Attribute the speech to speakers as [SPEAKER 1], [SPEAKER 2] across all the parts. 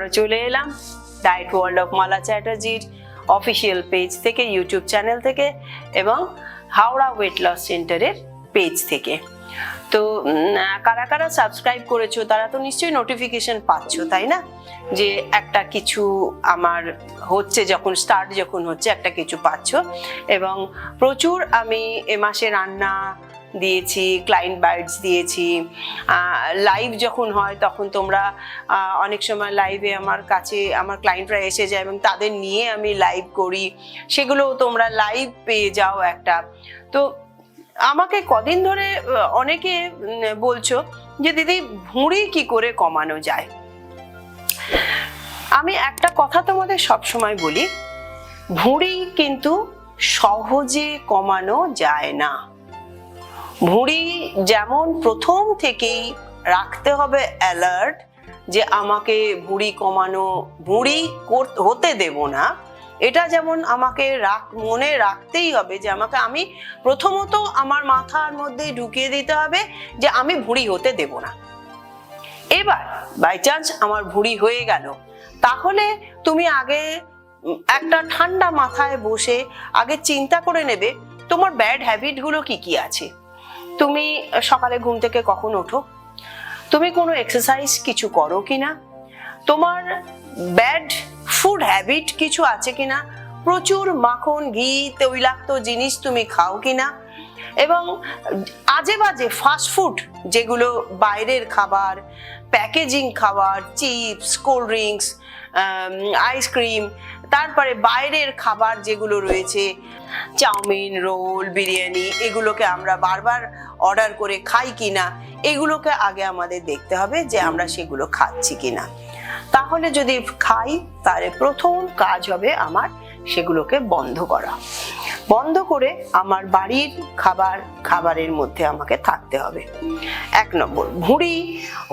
[SPEAKER 1] আবারও চলে এলাম ডায়েট ওয়ার্ল্ড অফ মালা চ্যাটার্জির অফিসিয়াল পেজ থেকে, ইউটিউব চ্যানেল থেকে এবং হাওড়া ওয়েট লস সেন্টারের পেজ থেকে। তো কারা কারা সাবস্ক্রাইব করেছ, তারা তো নিশ্চয়ই নোটিফিকেশন পাচ্ছ, তাই না? যে একটা কিছু আমার হচ্ছে যখন স্টার্ট যখন হচ্ছে, একটা কিছু পাচ্ছ। এবং প্রচুর আমি এ মাসে রান্না দিয়েছি ক্লায়েন্ট বাইটস দিয়েছি। লাইভ যখন হয় তখন তোমরা অনেক সময় লাইভে আমার কাছে, আমার ক্লায়েন্টরা এসে যায় এবং তাদের নিয়ে আমি লাইভ করি। সেগুলোও তোমরা লাইভ পেয়ে যাও একটা। তো আমাকে কদিন ধরে অনেকে বলছো যে, দিদি, ভুঁড়ি কি করে কমানো যায়? আমি একটা কথা তোমাদের সবসময় বলি, ভুঁড়ি কিন্তু সহজে কমানো যায় না। ভুঁড়ি যেমন প্রথম থেকেই রাখতে হবে অ্যালার্ট যে আমাকে ভুঁড়ি কমানো, ভুঁড়ি হতে দেব না। এটা যেমন আমাকে রাখ মনে রাখতেই হবে যে আমাকে আমি প্রথমত আমার মাথার মধ্যে ঢুকিয়ে দিতে হবে যে আমি ভুঁড়ি হতে দেব না। এবার বাই চান্স আমার ভুঁড়ি হয়ে গেল। তাহলে তুমি আগে একটা ঠান্ডা মাথায় বসে আগে চিন্তা করে নেবে তোমার ব্যাড হ্যাবিটগুলো কি কি আছে। তুমি সকালে ঘুম থেকে কখন ওঠো? তুমি কোনো এক্সারসাইজ কিছু করো কিনা? তোমার ব্যাড ফুড হ্যাবিট কিছু আছে কিনা? প্রচুর মাখন, ঘি, তৈলাক্ত জিনিস তুমি খাও কিনা? এবং আজে বাজে ফাস্ট ফুড যেগুলো বাইরের খাবার প্যাকেজিং খাবার চিপস কোল্ড ড্রিঙ্কস আইসক্রিম তারপরে বাইরের খাবার যেগুলো রয়েছে, চাউমিন, রোল, বিরিয়ানি, এগুলোকে আমরা বারবার অর্ডার করে খাই কিনা, এগুলোকে আগে আমাদের দেখতে হবে যে আমরা সেগুলো খাচ্ছি কিনা। তাহলে যদি খাই, তাহলে প্রথম কাজ হবে আমার সেগুলোকে বন্ধ করা। বন্ধ করে আমার বাড়ির খাবার, খাবারের মধ্যে আমাকে থাকতে হবে। এক নম্বর, ভুঁড়ি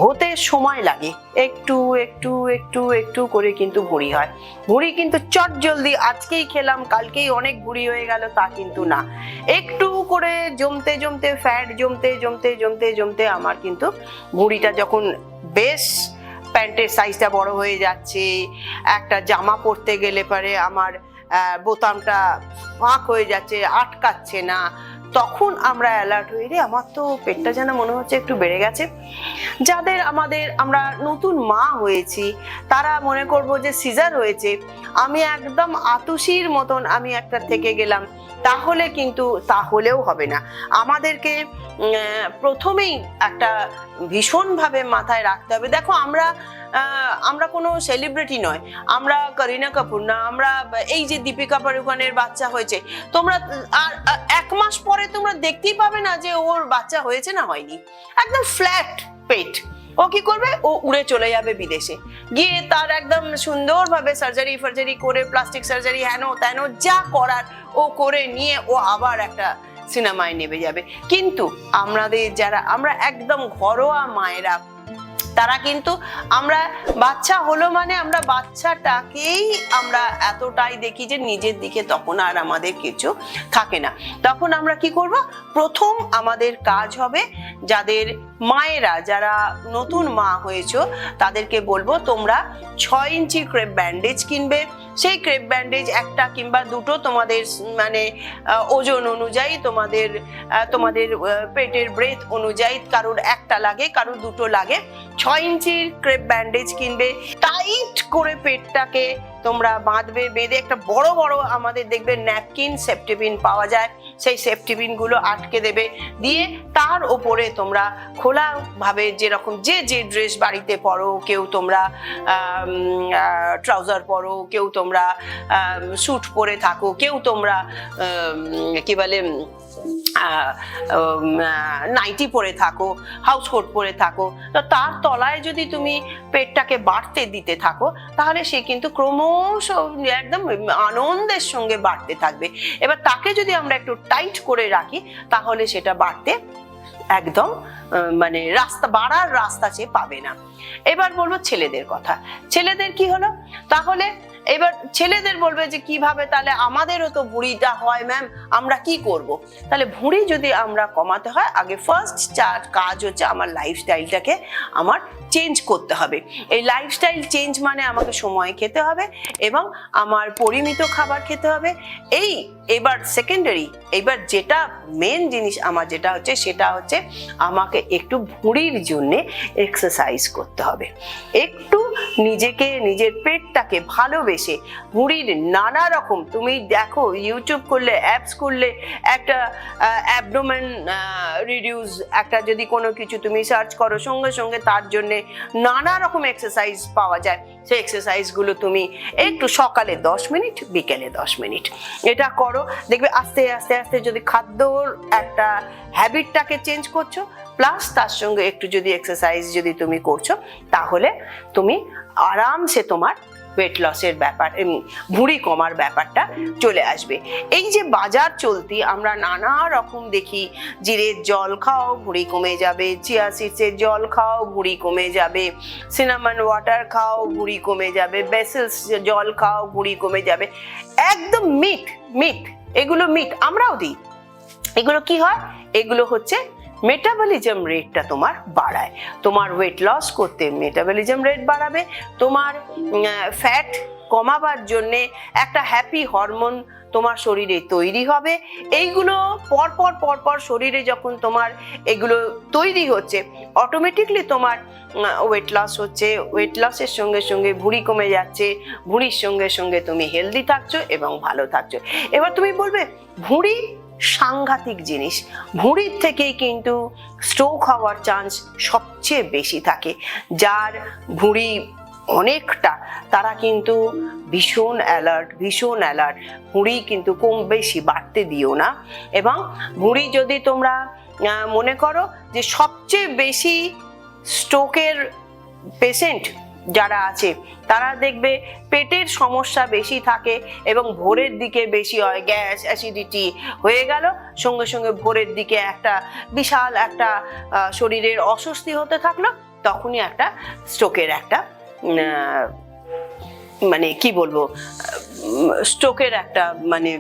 [SPEAKER 1] হতে সময় লাগে। একটু একটু একটু একটু করে কিন্তু ভুঁড়ি হয়। ভুঁড়ি কিন্তু চট জলদি, আজকেই খেলাম, কালকেই অনেক ভুঁড়ি হয়ে গেল, তা কিন্তু না। একটু করে জমতে জমতে, ফ্যাট জমতে জমতে জমতে জমতে আমার কিন্তু ভুঁড়িটা যখন বেশ প্যান্টের সাইজটা বড় হয়ে যাচ্ছে, একটা জামা পরতে গেলে পরে আমার বোতামটা ফাঁক হয়ে যাচ্ছে, আটকাচ্ছে না। তখন আমরা অ্যালার্ট হয়ে রে, আমার তো পেটটা যেন মনে হচ্ছে একটু বেড়ে গেছে। যাদের আমাদের, আমরা নতুন মা হয়েছি, তারা মনে করব যে সিজার হয়েছে। আমি একদম আতুষির মতন আমি একটা থেকে গেলাম। তাহলে কিন্তু, তাহলেও হবে না। আমাদেরকে প্রথমেই একটা ভীষণভাবে মাথায় রাখতে হবে। দেখো, আমরা আমরা কোনো সেলিব্রিটি নয়। আমরা করিনা কাপুর না, আমরা এই যে দীপিকা পাড়ুকনের বাচ্চা হয়েছে, তোমরা, আর এক মাস পরে তোমরা দেখতেই পাবে না যে ওর বাচ্চা হয়েছে না হয়নি। একদম ফ্ল্যাট পেট। ও কি করবে? ও উড়ে চলে যাবে বিদেশে। গিয়ে তার একদম সুন্দরভাবে সার্জারি ফার্জারি করে প্লাস্টিক সার্জারি হেন তেন যা করার ও করে নিয়ে ও আবার একটা সিনেমায় নেমে যাবে। কিন্তু আমাদের যারা, আমরা একদম ঘরোয়া মায়েরা, তারা কিন্তু আমরা বাচ্চা হলো মানে আমরা বাচ্চাটাকেই আমরা এতটাই দেখি যে নিজের দিকে তখন আর আমাদের কিছু থাকে না। তখন আমরা কি করব? প্রথম আমাদের কাজ হবে যাদের মায়েরা, যারা নতুন মা হয়েছ, তাদেরকে বলব তোমরা ছয় ইঞ্চি ক্রেপ ব্যান্ডেজ কিনবে সেই ক্রেপ ব্যান্ডেজ একটা কিংবা দুটো তোমাদের মানে ওজন অনুযায়ী তোমাদের তোমাদের পেটের ব্রেথ অনুযায়ী কারোর একটা লাগে, কারোর দুটো লাগে। ছয় ইঞ্চির ক্রেপ ব্যান্ডেজ কিনবে টাইট করে পেটটাকে তোমরা বাঁধবে, বেঁধে একটা বড় বড় আমাদের দেখবে ন্যাপকিন সেফটিপিন পাওয়া যায়। সেই সেফটিপিনগুলো আটকে দেবে। দিয়ে তার ওপরে তোমরা খোলা ভাবে যেরকম যে যে ড্রেস বাড়িতে পরো, কেউ তোমরা ট্রাউজার পরো, কেউ তোমরা স্যুট পরে থাকো, কেউ তোমরা কি বলে নাইটি পরে থাকো হাউস কোট পরে থাকো, তো তার তলায় যদি তুমি পেটটাকে বাড়তে দিতে থাকো, তাহলে সে কিন্তু ক্রমশ একদম আনন্দের সঙ্গে বাড়তে থাকবে। এবার তাকে যদি আমরা একটু টাইট করে রাখি, তাহলে সেটা বাড়তে একদম মানে রাস্তা, বাড়ার রাস্তা সে পাবে না। এবার বলব ছেলেদের কথা। ছেলেদের কি হলো? তাহলে এবার ছেলেদের বলবে যে কীভাবে তাহলে আমাদেরও তো ভুঁড়িটা হয় ম্যাম আমরা কি করব? তাহলে ভুঁড়ি যদি আমরা কমাতে হয়, আগে ফার্স্ট চার কাজ হচ্ছে আমার লাইফস্টাইলটাকে আমার চেঞ্জ করতে হবে। এই লাইফস্টাইল চেঞ্জ মানে আমাকে সময় খেতে হবে এবং আমার পরিমিত খাবার খেতে হবে। এই এবার সেকেন্ডারি এবার যেটা মেন জিনিস আমার যেটা হচ্ছে, সেটা হচ্ছে আমাকে একটু ভুঁড়ির জন্যে এক্সারসাইজ করতে হবে। একটু নিজেকে, নিজের পেটটাকে ভালোবেসে ভুঁড়ির নানা রকম, তুমি দেখো ইউটিউব করলে অ্যাপস করলে একটা অ্যাবডোমেন রিডিউস একটা যদি কোনো কিছু তুমি সার্চ করো, সঙ্গে সঙ্গে তার জন্যে নানা রকম এক্সারসাইজ পাওয়া যায়। সেই এক্সারসাইজগুলো তুমি একটু সকালে দশ মিনিট, বিকেলে দশ মিনিট এটা করো। দেখবে আস্তে আস্তে আস্তে যদি খাদ্যর একটা হ্যাবিটটাকে চেঞ্জ করছ প্লাস তার সঙ্গে একটু যদি এক্সারসাইজ যদি তুমি করছ, তাহলে তুমি আরামসে তোমার ওয়েট লসের ব্যাপার ভুঁড়ি কমার ব্যাপারটা চলে আসবে। এই যে বাজার চলতি, আমরা নানা রকম দেখি, জিরের জল খাও, ভুঁড়ি কমে যাবে চিয়া সিডসের জল খাও, ভুঁড়ি কমে যাবে সিনামন ওয়াটার খাও, ভুঁড়ি কমে যাবে বেসেলস জল খাও, ভুঁড়ি কমে যাবে। একদম মিট মিট এগুলো মিট আমরাও দিই। এগুলো কি হয়? এগুলো হচ্ছে মেটাবলিজম রেটটা তোমার বাড়ায়। তোমার ওয়েট লস করতে মেটাবলিজম রেট বাড়াবে। তোমার ফ্যাট কমাবার জন্যে একটা হ্যাপি হরমোন তোমার শরীরে তৈরি হবে। এইগুলো পরপর পরপর শরীরে যখন তোমার এগুলো তৈরি হচ্ছে অটোমেটিকলি তোমার ওয়েট লস হচ্ছে। ওয়েট লসের সঙ্গে সঙ্গে ভুঁড়ি কমে যাচ্ছে। ভুঁড়ির সঙ্গে সঙ্গে তুমি হেলদি থাকছো এবং ভালো থাকছো। এবার তুমি বলবে ভুঁড়ি সাংঘাতিক জিনিস। ভুঁড়ির থেকেই কিন্তু স্ট্রোক হওয়ার চান্স সবচেয়ে বেশি থাকে। যার ভুঁড়ি অনেকটা, তারা কিন্তু ভীষণ অ্যালার্ট ভীষণ অ্যালার্ট ভুঁড়ি কিন্তু কম বেশি বাড়তে দিও না। এবং ভুঁড়ি যদি তোমরা মনে করো যে সবচেয়ে বেশি স্ট্রোকের পেশেন্ট যারা আছে, তারা দেখবে পেটের সমস্যা বেশি থাকে এবং ভোরের দিকে বেশি হয়, গ্যাস অ্যাসিডিটি হয়ে গেল। সঙ্গে সঙ্গে ভোরের দিকে একটা বিশাল একটা শরীরের অস্বস্তি হতে থাকল, তখনই একটা স্ট্রোকের একটা মানে কি বলব স্ট্রোকের একটা মানে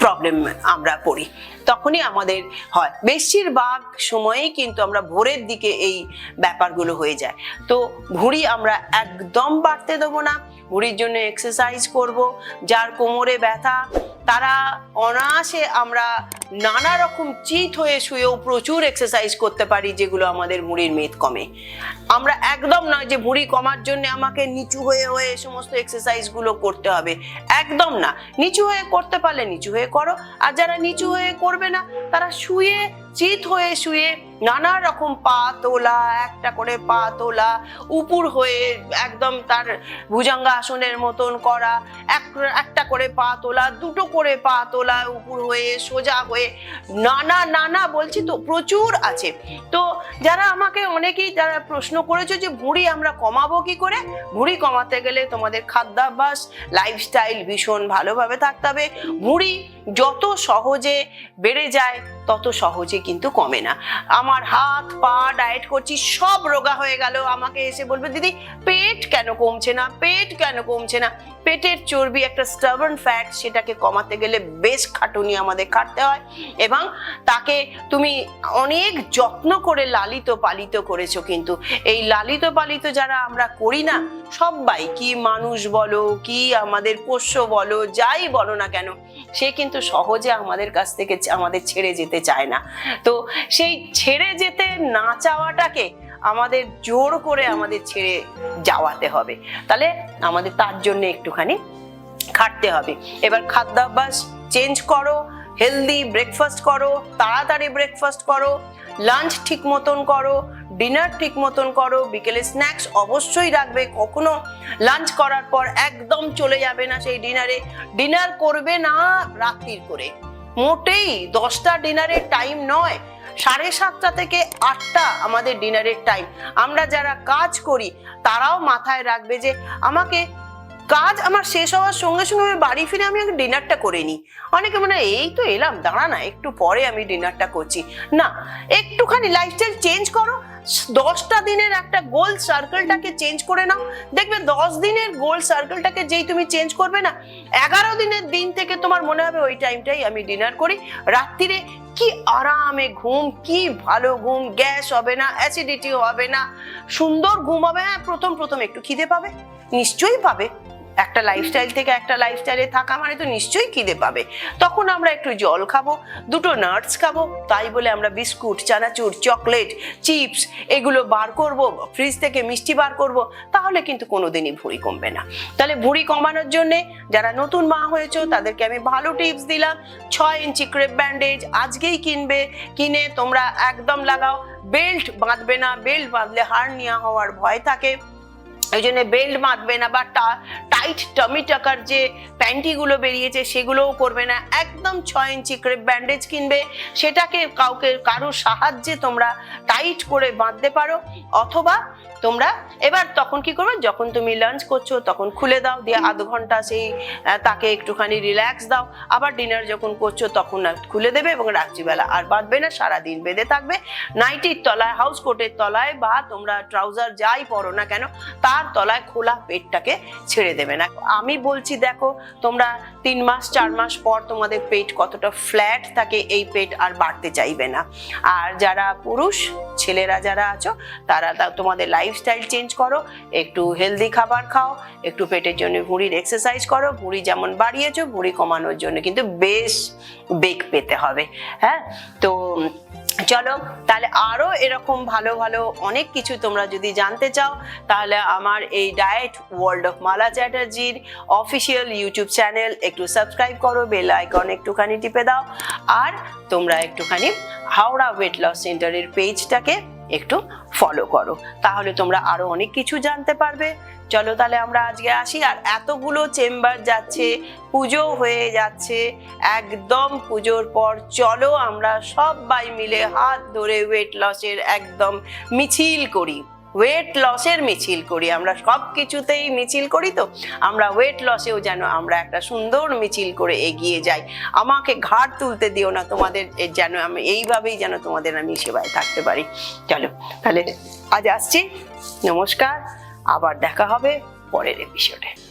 [SPEAKER 1] প্রবলেম আমরা পড়ি। তখনই আমাদের হয়। বেশিরভাগ সময়েই কিন্তু আমরা ভোরের দিকে এই ব্যাপারগুলো হয়ে যায়। তো ভুঁড়ি আমরা একদম বাড়তে দেবো না। ভুঁড়ির জন্য এক্সারসাইজ করব। যার কোমরে ব্যথা, তারা অনায়াসে আমরা নানা রকম চিত হয়ে শুয়েও প্রচুর এক্সারসাইজ করতে পারি, যেগুলো আমাদের ভুঁড়ির মেদ কমে। আমরা একদম নয় যে ভুঁড়ি কমার জন্য আমাকে নিচু হয়ে হয়ে সমস্ত এক্সারসাইজগুলো করতে হবে। একদম না। নিচু হয়ে করতে পারলে নিচু হয়ে করো। আর যারা নিচু হয়ে করবে না। তারা শুয়ে চিত হয়ে শুয়ে নানা রকম পা তোলা, একটা করে পা তোলা, উপুর হয়ে একদম তার ভুজঙ্গা আসনের মতন করা, এক- একটা করে পা তোলা, দুটো করে পা তোলা, উপুর হয়ে, সোজা হয়ে, নানা নানা বলছি তো, প্রচুর আছে। তো যারা আমাকে অনেকেই যারা প্রশ্ন করেছে যে ভুঁড়ি আমরা কমাবো কি করে? ভুঁড়ি কমাতে গেলে তোমাদের খাদ্যাভ্যাস লাইফস্টাইল ভীষণ ভালোভাবে থাকতে হবে। ভুঁড়ি যত সহজে বেড়ে যায়, তত সহজে কিন্তু কমে না। আমার হাত, পা ডায়েট করছি, সব রোগা হয়ে গেল। আমাকে এসে বলবে, দিদি, পেট কেন কমছে না? পেট কেন কমছে না? পেটের চর্বি একটা স্টাবন ফ্যাট সেটাকে কমাতে গেলে বেশ খাটুনি আমাদের খাটতে হয় এবং তাকে তুমি অনেক যত্ন করে লালিত পালিত করেছ কিন্তু। এই লালিত পালিত যারা আমরা করি না, সবাই কি মানুষ বলো, কি আমাদের পোষ্য বলো, যাই বলো না কেন সে কিন্তু সহজে আমাদের কাছ থেকে আমাদের ছেড়ে যেতে চায় না। তো সেই ছেড়ে যেতে না চাওয়াটাকে আমাদের জোর করে আমাদের ছেড়ে যাওয়াতে হবে। তাহলে আমাদের তার জন্য একটুখানি খাটতে হবে। এবার খাদ্যাভ্যাস চেঞ্জ করো হেলদি ব্রেকফাস্ট করো, তাড়াতাড়ি ব্রেকফাস্ট করো লাঞ্চ ঠিক মতন করো ডিনার ঠিক মতন করো বিকেলে স্ন্যাক্স অবশ্যই রাখবে কখনো লাঞ্চ করার পর একদম চলে যাবে না সেই ডিনারে ডিনার করবে না রাত্রির করে। মোটেই দশটা ডিনারের টাইম নয় সাড়ে সাতটা থেকে আটটা আমাদের ডিনারের টাইম আমরা যারা কাজ করি তারাও মাথায় রাখবে যে আমাকে কাজ আমার শেষ হওয়ার সঙ্গে সঙ্গে আমি বাড়ি ফিরে আমি আগে ডিনারটা করে নিই। অনেকে মনে হয়, এই তো এলাম দাঁড়া না একটু পরে আমি ডিনারটা করছি। না একটুখানি লাইফস্টাইল চেঞ্জ করো দশটা দিনের একটা গোল সার্কেলটাকে চেঞ্জ করে নাও। দেখবে দশ দিনের গোল সার্কেলটাকে যেই তুমি চেঞ্জ করবে না, এগারো দিনের দিন থেকে তোমার মনে হবে ওই টাইমটাই আমি ডিনার করি। রাত্রিরে কি আরামে ঘুম, কি ভালো ঘুম, গ্যাস হবে না অ্যাসিডিটি হবে না, সুন্দর ঘুম হবে হ্যাঁ প্রথম প্রথম একটু খিদে পাবে, নিশ্চয়ই পাবে। একটা লাইফস্টাইল থেকে একটা লাইফস্টাইলে থাকা মানে তো নিশ্চয়ই খিদে পাবে। তখন আমরা একটু জল খাব, দুটো নাটস খাব, তাই বলে আমরা বিস্কুট, চানাচুর চকলেট চিপস এগুলো বার করব ফ্রিজ থেকে মিষ্টি বার করব, তাহলে কিন্তু কোনোদিনই ভুঁড়ি কমবে না। তাহলে ভুঁড়ি কমানোর জন্য যারা নতুন মা হয়েছো, তাদেরকে আমি ভালো টিপস দিলাম। ছয় ইঞ্চি ক্রেপ ব্যান্ডেজ আজকেই কিনবে, কিনে তোমরা একদম লাগাও। বেল্ট বাঁধবে না বেল্ট বাঁধলে হার্নিয়া হওয়ার ভয় থাকে। ওই জন্য বেল্ট বাঁধবে না বা টাইট টমি টাকার যে প্যান্টিগুলো বেরিয়েছে সেগুলোও করবে না। একদম ছয় ইঞ্চি ক্রেপ ব্যান্ডেজ কিনবে। সেটাকে কাউকে কারোর সাহায্যে তোমরা টাইট করে বাঁধতে পারো। অথবা তোমরা এবার তখন কি করবে? যখন তুমি লাঞ্চ করছ, তখন খুলে দাও, দিয়ে আধ ঘণ্টা সেই তাকে একটুখানি রিল্যাক্স দাও। আবার ডিনার যখন করছ, তখন খুলে দেবে এবং রাত্রিবেলা আর বাঁধবে না, সারাদিন বেঁধে থাকবে। নাইটির তলায় হাউস কোটের তলায় বা তোমরা ট্রাউজার যাই পরো না কেন, তার তলায় খোলা পেটটাকে ছেড়ে দেবে না। আমি বলছি, দেখো, তোমরা তিন মাস, চার মাস পর তোমাদের পেট কতটা ফ্ল্যাট থাকে, এই পেট আর বাড়তে চাইবে না। আর যারা পুরুষ, ছেলেরা যারা আছো, তারা তোমাদের লাইফস্টাইল চেঞ্জ করো, একটু হেলদি খাবার খাও, একটু পেটের জন্য ভুঁড়ির এক্সারসাইজ করো ভুঁড়ি যেমন বাড়িয়েছো ভুঁড়ি কমানোর জন্য কিন্তু বেশ বেগ পেতে হবে হ্যাঁ? তো চলো, তাহলে আরও এরকম ভালো ভালো অনেক কিছু তোমরা যদি জানতে চাও, তাহলে আমার এই ডায়েট ওয়ার্ল্ড অফ মালা চ্যাটার্জির অফিসিয়াল ইউটিউব চ্যানেল একটু সাবস্ক্রাইব করো বেল আইকন একটুখানি টিপে দাও, আর তোমরা একটুখানি হাওড়া ওয়েট লস সেন্টারের পেজটাকে একটু ফলো করো। তাহলে তোমরা আরও অনেক কিছু জানতে পারবে। চলো তাহলে আমরা আজকে আসি, আর এতগুলো চেম্বার যাচ্ছে, পুজো হয়ে যাচ্ছে, একদম পুজোর পর চলো আমরা সবাই মিলে হাত ধরে ওয়েট লসের একদম মিছিল করি। ওয়েট লসের মিছিল করি। আমরা সব কিছুতেই মিছিল করি তো? আমরা ওয়েট লসেও যেন আমরা একটা সুন্দর মিছিল করে এগিয়ে যাই। আমাকে ঘাট তুলতে দিও না তোমাদের যেন আমি এইভাবেই যেন তোমাদের আমি সেবায় থাকতে পারি। চলো, তাহলে আজ আসছি। নমস্কার। আবার দেখা হবে পরের এপিসোডে